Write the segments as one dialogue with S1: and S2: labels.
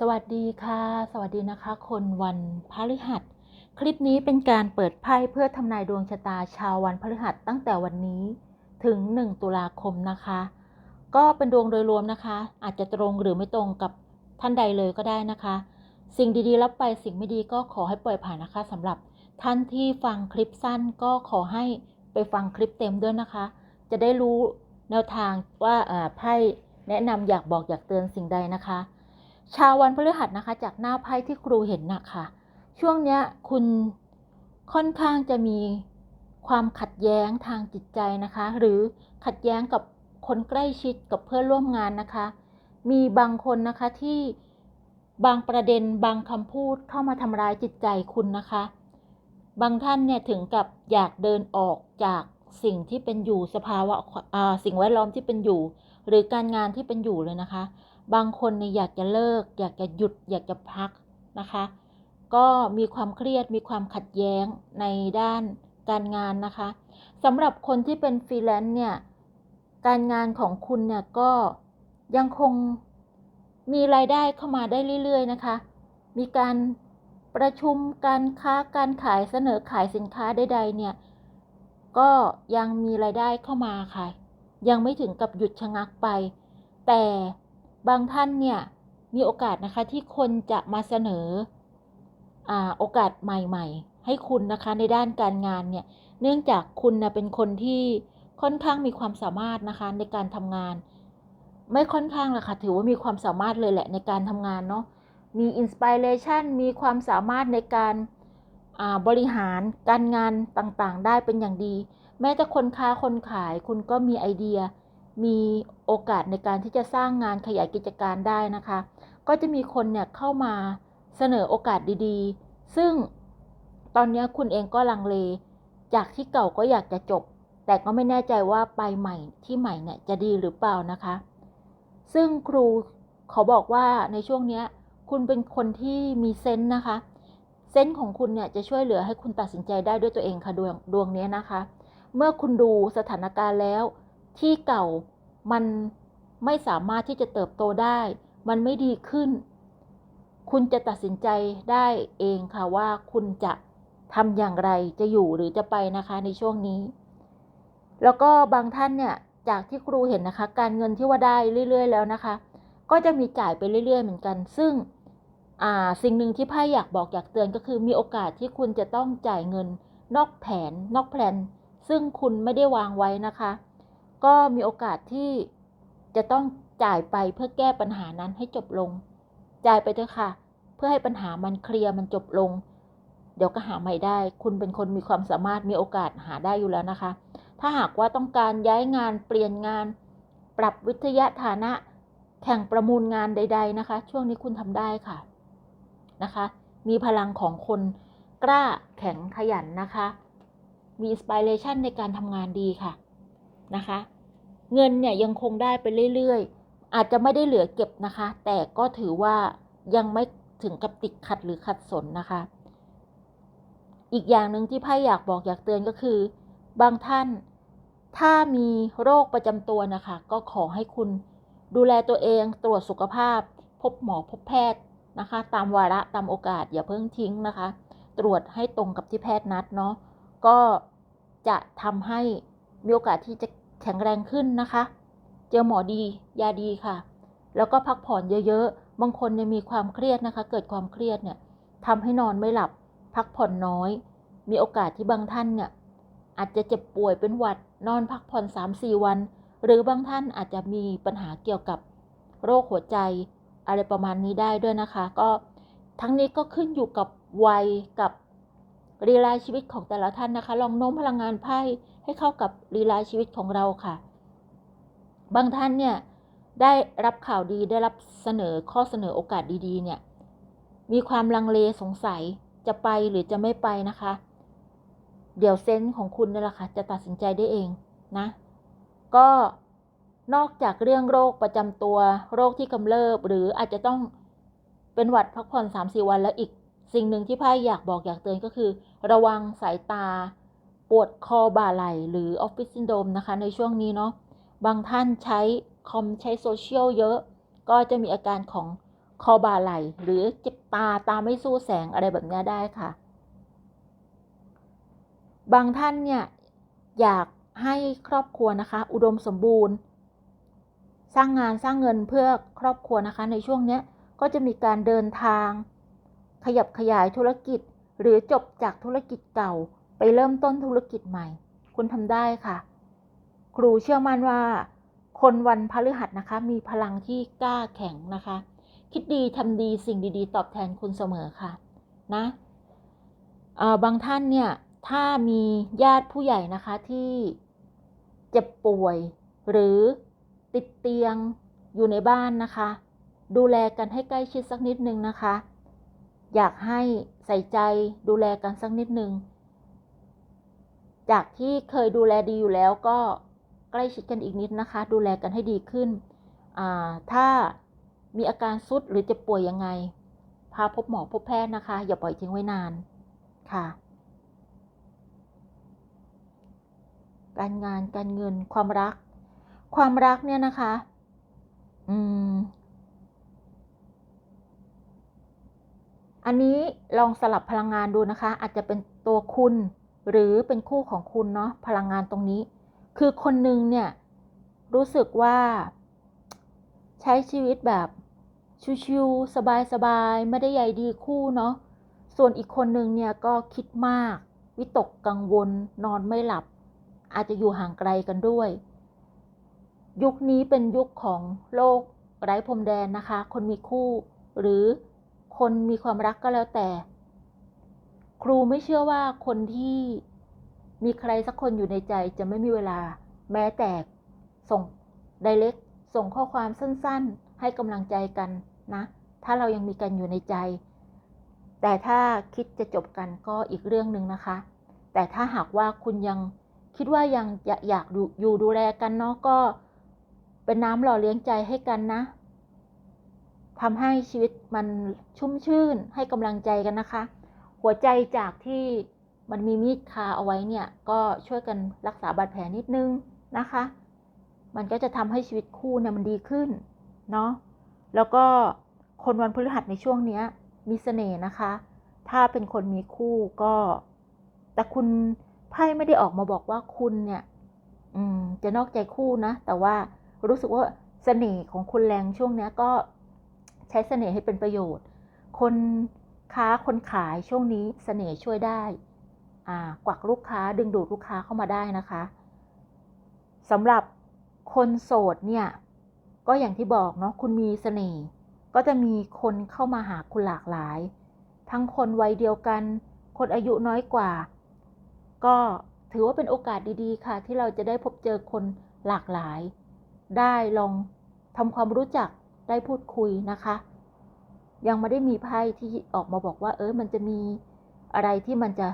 S1: สวัสดีค่ะ สวัสดีนะคะ คนวันพฤหัส คลิปนี้เป็นการเปิดไพ่เพื่อทำนายดวงชะตาชาววันพฤหัสตั้งแต่วันนี้ถึง 1 ตุลาคมนะคะ ก็เป็นดวงโดยรวมนะคะ อาจจะตรงหรือไม่ตรงกับท่านใดเลยก็ได้นะคะ สิ่งดีๆรับไปสิ่งไม่ดีก็ขอให้ปล่อยผ่านนะคะสำหรับท่านที่ฟังคลิปสั้นก็ขอให้ไปฟังคลิปเต็มด้วยนะคะ จะได้รู้แนวทางว่าไพ่แนะนำอยากบอกอยากเตือนสิ่งใดนะคะ ชาววันพฤหัสนะคะ จากหน้าไพ่ที่ครูเห็นนะคะช่วงเนี้ยคุณค่อนข้างจะมีความขัดแย้งทางจิตใจนะคะ หรือขัดแย้งกับคนใกล้ชิดกับเพื่อนร่วมงานนะคะ มีบางคนนะคะที่บางประเด็นบางคำพูดเข้ามาทำร้ายจิตใจคุณนะคะ บางท่านเนี่ยถึงกับอยากเดินออกจากสิ่งที่เป็นอยู่สภาวะสิ่งแวดล้อมที่เป็นอยู่ หรือการงานที่เป็นอยู่เลยนะคะ บางคนเนี่ยอยากจะเลิก อยากจะหยุด อยากจะพักนะคะ ก็มีความเครียดมีความขัดแย้งในด้านการงานนะคะสำหรับคนที่เป็นฟรีแลนซ์เนี่ยการงานของคุณเนี่ยก็ยังคงมีรายได้เข้ามาได้เรื่อย ๆ นะคะ มีการประชุมการค้าการขายเสนอขายสินค้าใดๆเนี่ยก็ยังมีรายได้เข้ามาค่ะ ยังไม่ถึงกับหยุดชะงักไป แต่ บางท่านเนี่ยมีโอกาสนะคะที่คนจะมาเสนออโอกาสใหม่ๆ ให้คุณนะคะในด้านการงานเนี่ยเนื่องจากคุณนะเป็นคนที่ค่อนข้างมีความสามารถนะคะในการทำงาน ไม่ค่อนข้างละค่ะถือว่ามีความสามารถเลยแหละในการทำงานเนาะมีอินสปิเรชันมีความสามารถในการบริหารการงานต่างๆ ได้เป็นอย่างดี แม้แต่คนค้าคนขายคุณก็มีไอเดีย มีโอกาสในการที่จะสร้างงานขยายกิจการได้นะคะ ก็จะมีคนเนี่ยเข้ามาเสนอโอกาสดีๆ ซึ่งตอนนี้คุณเองก็ลังเล จากที่เก่าก็อยากจะจบ แต่ก็ไม่แน่ใจว่าไปใหม่ที่ใหม่เนี่ยจะดีหรือเปล่านะคะ ซึ่งครูเขาบอกว่าในช่วงนี้คุณเป็นคนที่มีเซนส์นะคะ เซนส์ของคุณเนี่ยจะช่วยเหลือให้คุณตัดสินใจได้ด้วยตัวเองค่ะดวงดวงนี้นะคะ เมื่อคุณดูสถานการณ์แล้วที่เก่า มันไม่สามารถที่จะเติบโตได้ มันไม่ดีขึ้น คุณจะตัดสินใจได้เองค่ะว่าคุณจะทำอย่างไรจะอยู่หรือจะไปนะคะในช่วงนี้ แล้วก็บางท่านเนี่ยจากที่ครูเห็นนะคะ การเงินที่ว่าได้เรื่อย ๆ แล้วนะคะ ก็จะมีจ่ายไปเรื่อย ๆ เหมือนกัน ซึ่งสิ่งหนึ่งที่ไพ่อยากบอกอยากเตือนก็คือมีโอกาสที่คุณจะต้องจ่ายเงินนอกแผนนอกแผนซึ่งคุณไม่ได้วางไว้นะคะ ก็มีโอกาสที่จะต้องจ่ายไปเพื่อแก้ปัญหานั้นให้จบลง จ่ายไปเถอะค่ะ เพื่อให้ปัญหามันเคลียร์มันจบลง เดี๋ยวก็หาใหม่ได้ คุณเป็นคนมีความสามารถมีโอกาสหาได้อยู่แล้วนะคะ ถ้าหากว่าต้องการย้ายงานเปลี่ยนงาน ปรับวิทยาฐานะ แข่งประมูลงานใด ๆนะคะ ช่วงนี้คุณทำได้ค่ะนะคะ มีพลังของคนกล้าแข็งขยันนะคะ มีอินสปิเรชันในการทำงานดีค่ะ นะคะ เงินเนี่ยยังคงได้ไปเรื่อยๆ อาจจะไม่ได้เหลือเก็บนะคะ แต่ก็ถือว่ายังไม่ถึงกับติดขัดหรือขัดสนนะคะ อีกอย่างหนึ่งที่ไพ่อยากบอกอยากเตือนก็คือ บางท่านถ้ามีโรคประจำตัวนะคะ ก็ขอให้คุณดูแลตัวเองตรวจสุขภาพ พบหมอพบแพทย์นะคะ ตามวาระตามโอกาสอย่าเพิ่งทิ้งนะคะ ตรวจให้ตรงกับที่แพทย์นัดเนาะก็จะทำให้ มีโอกาสที่จะแข็งแรงขึ้นนะคะ เจอหมอดียาดีค่ะ แล้วก็พักผ่อนเยอะๆ บางคนเนี่ยมีความเครียดนะคะ เกิดความเครียดเนี่ยทำให้นอนไม่หลับ พักผ่อนน้อย มีโอกาสที่บางท่านเนี่ยอาจจะเจ็บป่วยเป็นหวัด นอนพักผ่อน 3-4 วัน หรือบางท่านอาจจะมีปัญหาเกี่ยวกับโรคหัวใจอะไรประมาณนี้ได้ด้วยนะคะ ก็ทั้งนี้ก็ขึ้นอยู่กับวัยกับ รีลาชีวิตของแต่ละท่านนะคะ ลองโน้มพลังงานไพ่ให้เข้ากับรีลาชีวิตของเราค่ะ บางท่านเนี่ยได้รับข่าวดีได้รับเสนอข้อเสนอโอกาสดีๆ เนี่ย มีความลังเลสงสัยจะไปหรือจะไม่ไปนะคะ เดี๋ยวเซนส์ของคุณนี่แหละค่ะจะตัดสินใจได้เองนะ ก็นอกจากเรื่องโรคประจำตัว โรคที่กำเริบ หรืออาจจะต้องเป็นหวัดพักผ่อน3-4วันแล้วอีก สิ่งหนึ่งที่ไพ่อยากบอกอยากเตือนก็คือ ระวังสายตา ปวดคอบ่าไหล่หรือออฟฟิศซินโดมนะคะ ในช่วงนี้เนาะบางท่านใช้คอมใช้โซเชียลเยอะ ก็จะมีอาการของคอบ่าไหลหรือเจ็บตาตาไม่สู้แสงอะไรแบบนี้ได้ค่ะ บางท่านเนี่ยอยากให้ครอบครัวนะคะ อุดมสมบูรณ์ สร้างงานสร้างเงินเพื่อครอบครัวนะคะ ในช่วงเนี้ยก็จะมีการเดินทาง ขยับขยายธุรกิจ หรือจบจากธุรกิจเก่าไปเริ่มต้นธุรกิจใหม่ คุณทำได้ค่ะ ครูเชื่อมั่นว่า คนวันพฤหัสนะคะ มีพลังที่กล้าแข็งนะคะ คิดดีทำดีสิ่งดีๆ ตอบแทนคุณเสมอค่ะนะเออบางท่านเนี่ยถ้ามีญาติผู้ใหญ่นะคะที่เจ็บป่วย หรือติดเตียงอยู่ในบ้านนะคะ ดูแลกันให้ใกล้ชิดสักนิดนึงนะคะ อยากให้ใส่ใจดูแลกันสักนิดนึง จากที่เคยดูแลดีอยู่แล้วก็ใกล้ชิดกันอีกนิดนะคะ ดูแลกันให้ดีขึ้น ถ้ามีอาการซุดหรือเจ็บป่วยยังไง พาพบหมอพบแพทย์นะคะ อย่าปล่อยทิ้งไว้นานค่ะ การงานการเงินความรัก ความรักเนี่ยนะคะ อืม อันนี้ลองสลับพลังงานดูนะคะ อาจจะเป็นตัวคุณ หรือเป็นคู่ของคุณเนาะพลังงานตรงนี้ คือคนหนึ่งเนี่ยรู้สึกว่า ใช้ชีวิตแบบชิวๆสบายๆไม่ได้ใยดีคู่เนาะส่วนอีกคนหนึ่งเนี่ยก็คิดมาก วิตกกังวล นอนไม่หลับ อาจจะอยู่ห่างไกลกันด้วย ยุคนี้เป็นยุคของโลกไร้พรมแดนนะคะ คนมีคู่หรือ คนมีความรักก็แล้วแต่ ครูไม่เชื่อว่าคนที่มีใครสักคนอยู่ในใจจะไม่มีเวลา แม้แต่ส่งไดเ c กส่งข้อความสั้นๆ ให้กำลังใจกันนะ ถ้าเรายังมีกันอยู่ในใจ แต่ถ้าคิดจะจบกันก็อีกเรื่องหนึ่งนะคะ แต่ถ้าหากว่าคุณยังคิดว่ายังอยากอยู่ดูแลกันเนาะก็เป็นน้ำหล่อเลี้ยงใจให้กันนะ ทำให้ชีวิตมันชุ่มชื่นให้กำลังใจกันนะคะ หัวใจจากที่มันมีมีดคาเอาไว้เนี่ยก็ช่วยกันรักษาบาดแผลนิดนึงนะคะ มันก็จะทำให้ชีวิตคู่เนี่ยมันดีขึ้นเนาะแล้วก็คนวันพฤหัสในช่วงเนี้ยมีเสน่ห์นะคะ ถ้าเป็นคนมีคู่ก็ แต่คุณไพ่ไม่ได้ออกมาบอกว่าคุณเนี่ย อืมจะนอกใจคู่นะ แต่ว่ารู้สึกว่าเสน่ห์ของคุณแรงช่วงเนี้ยก็ ใช้เสน่ห์ให้เป็นประโยชน์ คนค้าคนขายช่วงนี้เสน่ห์ช่วยได้กวักลูกค้าดึงดูดลูกค้าเข้ามาได้นะคะสำหรับคนโสดเนี่ยก็อย่างที่บอกเนาะคุณมีเสน่ห์ก็จะมีคนเข้ามาหาคุณหลากหลาย ทั้งคนวัยเดียวกัน คนอายุน้อยกว่า ก็ถือว่าเป็นโอกาสดีๆ ค่ะ ที่เราจะได้พบเจอคนหลากหลาย ได้ลองทำความรู้จัก ได้พูดคุยนะคะ ยังไม่ได้มีไพ่ที่ออกมาบอกว่า เออมันจะมีอะไรที่มันจะ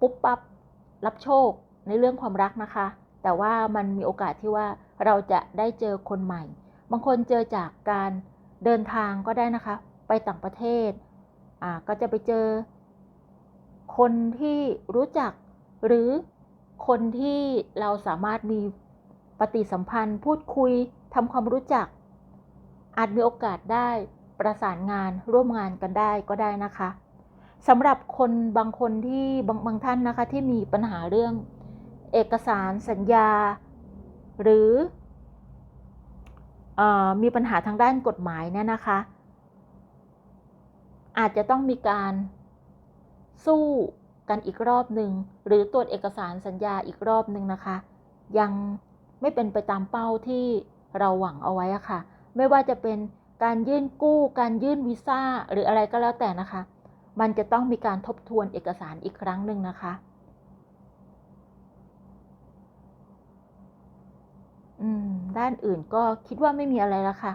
S1: ปุ๊บปั๊บรับโชคในเรื่องความรักนะคะ แต่ว่ามันมีโอกาสที่ว่าเราจะได้เจอคนใหม่ บางคนเจอจากการเดินทางก็ได้นะคะ ไปต่างประเทศอ่าก็จะไปเจอ คนที่รู้จักหรือคนที่เราสามารถมีปฏิสัมพันธ์ พูดคุยทำความรู้จัก อาจมีโอกาสได้ประสานงานร่วมงานกันได้ก็ได้นะคะสำหรับคนบางคนที่บางบางท่านนะคะที่มีปัญหาเรื่อง เอกสารสัญญา หรืออมีปัญหาทางด้านกฎหมายเนี่ยนะคะ อาจจะต้องมีการสู้กันอีกรอบหนึ่งหรือตรวจเอกสารสัญญาอีกรอบหนึ่งนะคะ ยังไม่เป็นไปตามเป้าที่เราหวังเอาไว้อะค่ะ ไม่ว่าจะเป็นการยื่นกู้ การยื่นวีซ่าหรืออะไรก็แล้วแต่นะคะ มันจะต้องมีการทบทวนเอกสารอีกครั้งหนึ่งนะคะ อืม ด้านอื่นก็คิดว่าไม่มีอะไรแล้วค่ะ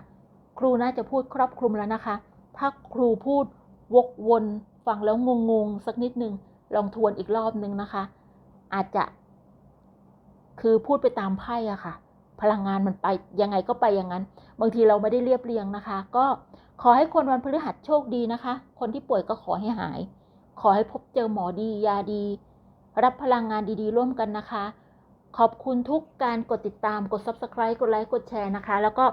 S1: ครูน่าจะพูดครอบคลุมแล้วนะคะ ถ้าครูพูดวกวนฟังแล้วงงๆสักนิดนึง ลองทวนอีกรอบนึงนะคะ อาจจะ คือพูดไปตามไพ่อะค่ะ พลังงานมันไปยังไงก็ไปอย่างนั้น บางทีเราไม่ได้เรียบเรียงนะคะ ก็ขอให้คนวันพฤหัสโชคดีนะคะ คนที่ป่วยก็ขอให้หาย ขอให้พบเจอหมอดียาดี รับพลังงานดีๆ ร่วมกันนะคะ ขอบคุณทุกการกดติดตามกด subscribe กดไลค์กดแชร์นะคะ แล้วก็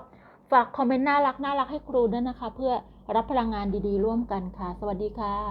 S1: ฝากคอมเมนต์น่ารักน่ารักให้ครูด้วยนะคะ เพื่อรับพลังงานดีๆ ร่วมกันค่ะ สวัสดีค่ะ